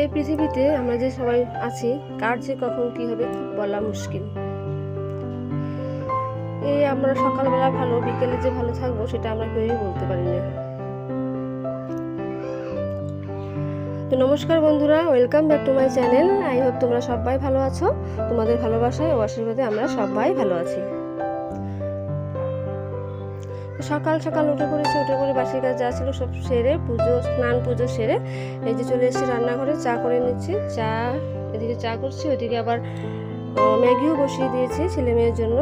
এই পৃথিবীতে আমরা যে সবাই আছি, কার যে কখন কি হবে বলা মুশকিল। এই আমরা সকালবেলা ভালো, বিকেলে যে ভালো থাকব সেটা আমরা কেউই বলতে পারি না তো নমস্কার বন্ধুরা, welcome back to my channel. I hope তোমরা সবাই ভালো আছো। তোমাদের ভালোবাসায় ও আশীর্বাদে আমরা সবাই ভালো আছি। সকাল সকাল উঠে পড়েছি, উঠে পড়ে বাসি কাজ যা ছিল, সব সেরে পুজো, স্নান পুজো সেরে এই যে চলে এসেছি রান্নাঘরে, চা করে নিচ্ছি, চা, এদিকে চা করছি, ওইদিকে আবার ম্যাগিও বসিয়ে দিয়েছি ছেলে মেয়ের জন্য।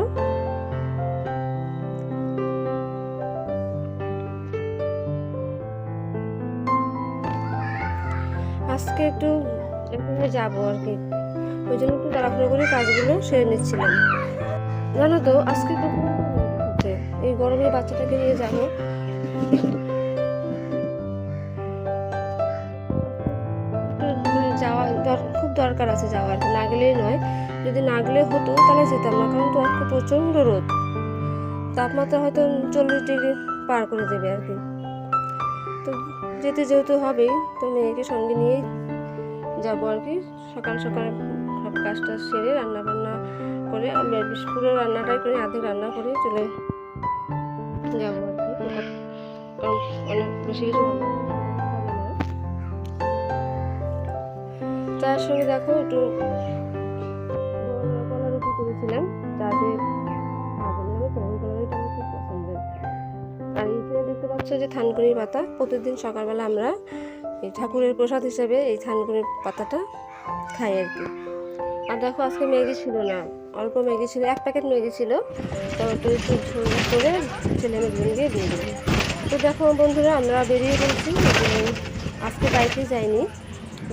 আজকে একটু যাব আর কি। ওই জন্য একটু তাড়াহুড়ো করে কাজগুলো সেরে নিচ্ছিলাম। জানো তো, আজকে তো এই গরমে বাচ্চাটাকে নিয়ে যাব। খুব দরকার আছে যাওয়ার না গেলেই নয়। যদি না গেলে হতো, তাহলে যেতাম না, কারণ তো আজকে প্রচণ্ড রোদ। তাপমাত্রা হয়তো চল্লিশ ডিগ্রি পার করে দেবে আর কি। তো যেতে যেহেতু হবেই, তো মেয়েকে সঙ্গে নিয়েই যাব আর কি। সকাল সকাল সব কাজটা সেরে রান্না বান্না করে আমি পুরো রান্নাটাই করে, আধে রান্না করে চলে যাব আর কি। কারণ অনেক বেশি কিছু তার সঙ্গে দেখো, একটু কলা রুটি করেছিলাম পছন্দের। আর এইখানে দেখতে পাচ্ছ যে থানকুনির পাতা, প্রতিদিন সকালবেলা আমরা এই ঠাকুরের প্রসাদ হিসেবে এই থানকুনির পাতাটা খাই আর কি। আর দেখো, আজকে ম্যাগি ছিল না। অল্প ম্যাগি ছিল, এক প্যাকেট ম্যাগি ছিল। তো একটু ঝোল করে ছেলে মেয়ে দিয়ে তো দেখো বন্ধুরা, আমরা বেরিয়ে পড়ছি। আজকে বাইকে যাইনি।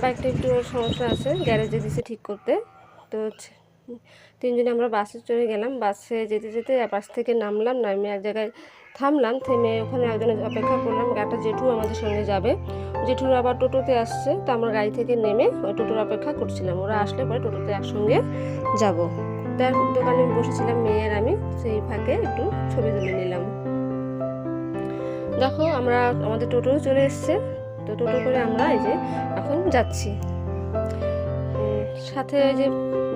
বাইকটা একটু সমস্যা আছে গ্যারেজে দিছে ঠিক করতে। তো তিনজনে আমরা বাসে চড়ে গেলাম। বাসে যেতে যেতে বাস থেকে নামলাম নামে এক জায়গায় থামলাম, থেমে ওখানে একজনের অপেক্ষা করলাম একটা জেঠু আমাদের সঙ্গে যাবে। জেঠুর আবার টোটোতে আসছে, তো আমরা গাড়ি থেকে নেমে ওই টোটোর অপেক্ষা করছিলাম। ওরা আসলে পরে টোটোতে একসঙ্গে যাব। তার দোকানে বসেছিলাম মেয়ে আর আমি, সেই ফাঁকে একটু ছবি তুলে নিলাম। দেখো, আমরা আমাদের টোটো চলে এসছে। তো টোটো করে আমরা এই যে এখন যাচ্ছি। সাথে যে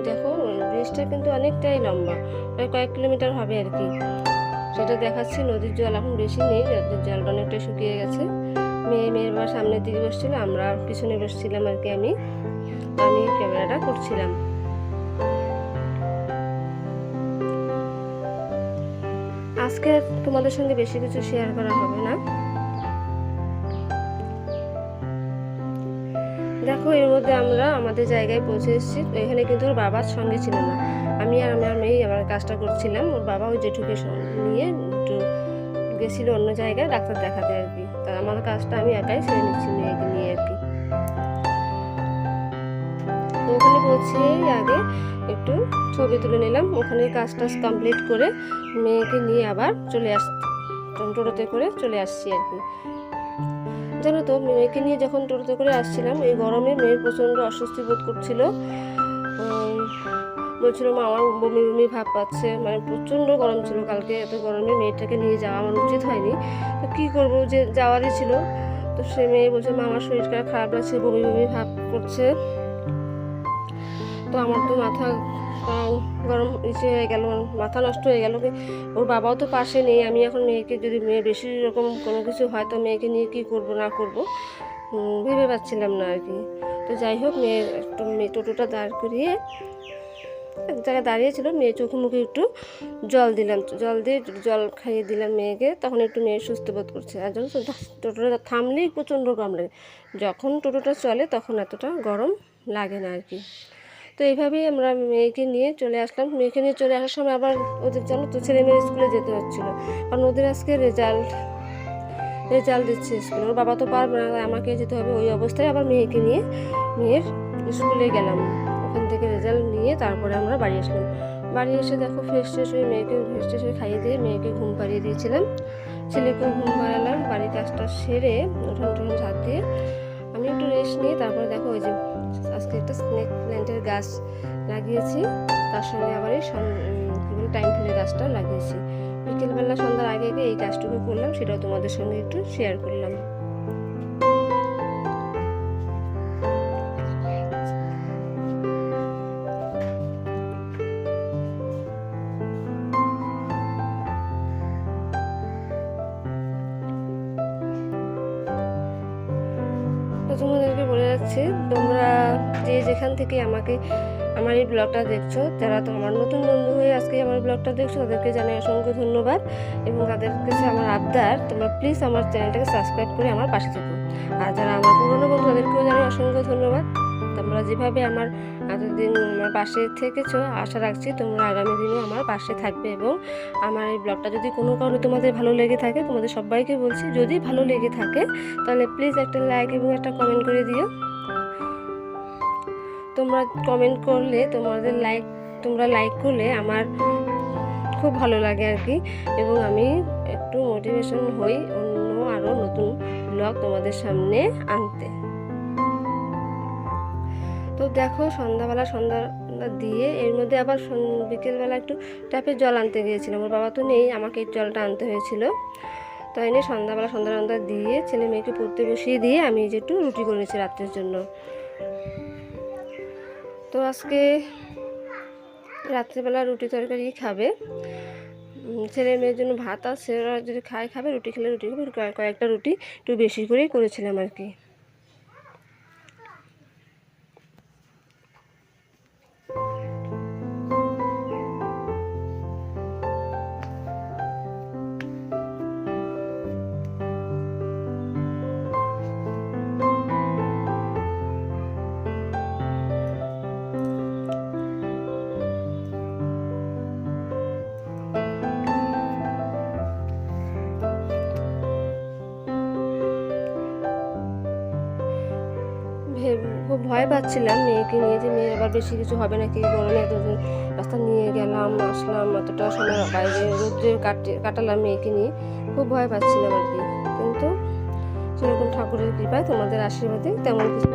দেখো ব্রিজটা কিন্তু অনেকটাই লম্বা, প্রায় কয়েক কিলোমিটার হবে আর কি। সেটা দেখাচ্ছি, নদীর জল এখন বেশি নেই নদীর জলটা অনেকটাই শুকিয়ে গেছে। মেয়ে মেয়ের বা সামনের দিকে বসছিল, আমরা পিছনে বসছিলাম আর কি আমি। আমি ক্যামেরাটা করছিলাম। আজকে তোমাদের সঙ্গে বেশি কিছু শেয়ার করা হবে না। দেখো, এর মধ্যে আমরা আমাদের জায়গায় পৌঁছে এসেছি। তো এখানে কিন্তু ওর বাবার সঙ্গে ছিল না। আমি আর আমার মেয়ে আমার কাজটা করছিলাম। ওর বাবা ওই জেঠুকে নিয়ে একটু গেছিল অন্য জায়গায় ডাক্তার দেখাতে আর কি। তা আমার কাজটা আমি একাই সেরে নিচ্ছি মেয়েকে নিয়ে আর কি। তো ওখানে পৌঁছেই আগে একটু ছবি তুলে নিলাম। ওখানে কাজ টাজ কমপ্লিট করে মেয়েকে নিয়ে আবার চলে আস টোটোতে করে চলে আসছি আর কি। জানো তো, মেয়েকে নিয়ে যখন টোটোতে করে আসছিলাম, এই গরমে মেয়ের প্রচণ্ড অস্বস্তি বোধ করছিল। বলছিল, মা, আমার বমি বমি ভাব পাচ্ছে। মানে প্রচণ্ড গরম ছিল কালকে, এত গরমে মেয়েটাকে নিয়ে যাওয়া আমার উচিত হয়নি। তো কী করব, যে যাওয়ারই ছিল। তো সে মেয়ে বলছে, মা, আমার শরীর খারাপ লাগছে, বমি বমি ভাব করছে। তো আমার তো মাথা গরম ইসে হয়ে গেল, মাথা নষ্ট হয়ে গেল। ওর বাবাও তো পাশে নেই, আমি এখন মেয়েকে যদি, মেয়ে বেশি রকম কোনো কিছু হয় তো মেয়েকে নিয়ে কী করব, না করব? ভেবে পাচ্ছিলাম না আর কি। তো যাই হোক মেয়ের একটু মেয়ে টোটোটা দাঁড় করিয়ে এক জায়গায় দাঁড়িয়েছিল, মেয়ে চোখে মুখে একটু জল দিলাম, জল দিয়ে জল খাইয়ে দিলাম মেয়েকে, তখন একটু মেয়ে সুস্থ বোধ করছে। আর যখন টোটোটা থামলেই প্রচণ্ড গরম লাগে, যখন টোটোটা চলে তখন এতটা গরম লাগে না আর কি। তো এইভাবেই আমরা মেয়েকে নিয়ে চলে আসলাম। মেয়েকে নিয়ে চলে আসার সময় আবার ওদের জন্য তো ছেলে মেয়ে স্কুলে যেতে হচ্ছিল। কারণ ওদের আজকে রেজাল্ট রেজাল্ট দিচ্ছে স্কুলে। ওর বাবা তো পারবে না আমাকে যেতে হবে ওই অবস্থায়। আবার মেয়েকে নিয়ে মেয়ের স্কুলে গেলাম। ওখান থেকে রেজাল্ট নিয়ে তারপরে আমরা বাড়ি আসলাম। বাড়ি এসে দেখো ফ্রেশ ট্রেশ হয়ে মেয়েকে ফ্রেশ ট্রেশ হয়ে খাইয়ে দিয়ে মেয়েকে ঘুম পাড়িয়ে দিয়েছিলাম। ছেলেকেও ঘুম পাড়ালাম। বাড়ির কাজটা সেরে উঠোন টুঠোন ঝাঁট দিয়ে আমি একটু রেস্ট নিয়ে তারপরে দেখো ওই যে আজকে একটা স্নেক প্ল্যান্টের গাছ লাগিয়েছি। তার সঙ্গে আবার এই টাইম ফুলের গাছটাও লাগিয়েছি। বিকেলবেলা, সন্ধ্যার আগে আগে এই গাছটুকু করলাম, সেটাও তোমাদের সঙ্গে একটু শেয়ার করলাম। তোমাদেরকে বলে যাচ্ছি, তোমরা যে যেখান থেকে আমাকে, আমার এই ব্লগটা দেখছ, যারা তো আমার নতুন বন্ধু হয়ে আজকে আমার ব্লগটা দেখছ, তাদেরকে জানাই অসংখ্য ধন্যবাদ এবং তাদের কাছে আমার আবদার, তোমরা প্লিজ আমার চ্যানেলটাকে সাবস্ক্রাইব করে আমার পাশে থেকো। আর যারা আমার পুরনো বন্ধু, তাদেরকেও জানাই অসংখ্য ধন্যবাদ। তোমরা যেভাবে আমার এতদিন আমার পাশে থেকেছো, আশা রাখছি তোমরা আগামী দিনেও আমার পাশে থাকবে এবং আমার এই ব্লগটা যদি কোনো কারণে তোমাদের ভালো লেগে থাকে, তোমাদের সবাইকে বলছি যদি ভালো লেগে থাকে, তাহলে প্লিজ একটা লাইক এবং একটা কমেন্ট করে দিও। তোমরা কমেন্ট করলে, তোমাদের লাইক তোমরা লাইক করলে আমার খুব ভালো লাগে আর কি এবং আমি একটু মোটিভেশন হই অন্য আরও নতুন ব্লগ তোমাদের সামনে আনতে। তো দেখো সন্ধ্যাবেলা সন্ধ্যা দিয়ে এর মধ্যে আবার বিকেলবেলা একটু ট্যাপের জল আনতে গিয়েছিলাম। ওর বাবা তো নেই, আমাকে এই জলটা আনতে হয়েছিল। তাই এনে সন্ধ্যাবেলা সন্ধ্যা সন্ধ্যা দিয়ে ছেলে মেয়েকে পড়তে বসিয়ে দিয়ে আমি যে একটু রুটি করে নিয়েছি রাত্রের জন্য। তো আজকে রাত্রেবেলা রুটি তরকারি খাবে। ছেলে মেয়ের জন্য ভাত আছে, ওরা যদি খায়, খাবে, রুটি খেলে রুটি খাবে কয়েক- কয়েকটা রুটি একটু বেশি করেই করেছিলাম আর কি। খুব ভয় পাচ্ছিলাম মেয়েকে নিয়ে যে মেয়ের আবার বেশি কিছু হবে নাকি গরমে এতদিন রাস্তা নিয়ে গেলাম, আসলাম অতটা সময় বাইরে রোদ্রে কাটে, কাটালাম মেয়েকে নিয়ে, খুব ভয় পাচ্ছিলাম আর কি। কিন্তু সেরকম ঠাকুরের কৃপায় তোমাদের আশীর্বাদে তেমন কিছু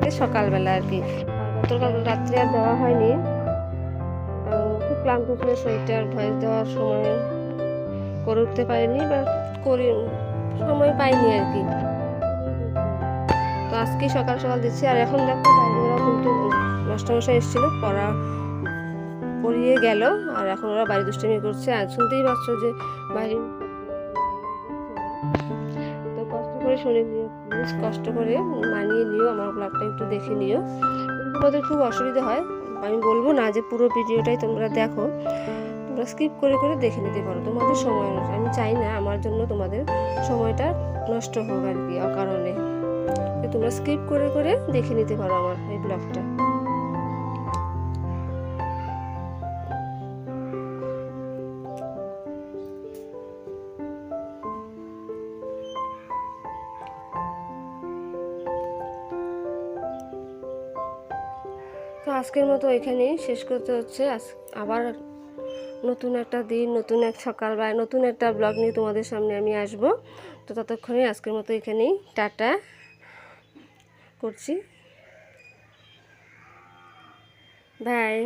মানে সকালবেলা আর কি। রাত্রে আর দেওয়া হয়নি। ক্লান্ত ছিল শরীরটার ভয়েস দেওয়ার সময় করে উঠতে পারিনি বা করি, সময় পাইনি আর কি। তো আজকে সকাল সকাল দিচ্ছি, আর এখন দেখো ওরা কিন্তু মাস্টারমশাই এসেছিল, পড়া পড়িয়ে গেল, আর এখন ওরা বাড়ি দুষ্টামি করছে। আর শুনতেই পাচ্ছ যে বাইরে তো কষ্ট করে শুনে প্লিজ কষ্ট করে মানিয়ে নিও, আমার ব্লগটা একটু দেখে নিও। তোমাদের খুব অসুবিধা হয়। আমি বলব না যে পুরো ভিডিওটাই তোমরা দেখো। তোমরা স্কিপ করে করে দেখে নিতে পারো। তোমাদের সময় নষ্ট আমি চাই না আমার জন্য তোমাদের সময়টা নষ্ট হোক আর কি, অকারণে। তোমরা স্কিপ করে করে দেখে নিতে পারো আমার এই ব্লগটা আজকের মতো এখানেই শেষ করতে হচ্ছে। আজ আবার নতুন একটা দিন, নতুন এক সকাল বা নতুন একটা ব্লগ নিয়ে তোমাদের সামনে আমি আসব। তো ততক্ষণে আজকের মতো এখানেই টাটা করছি। বাই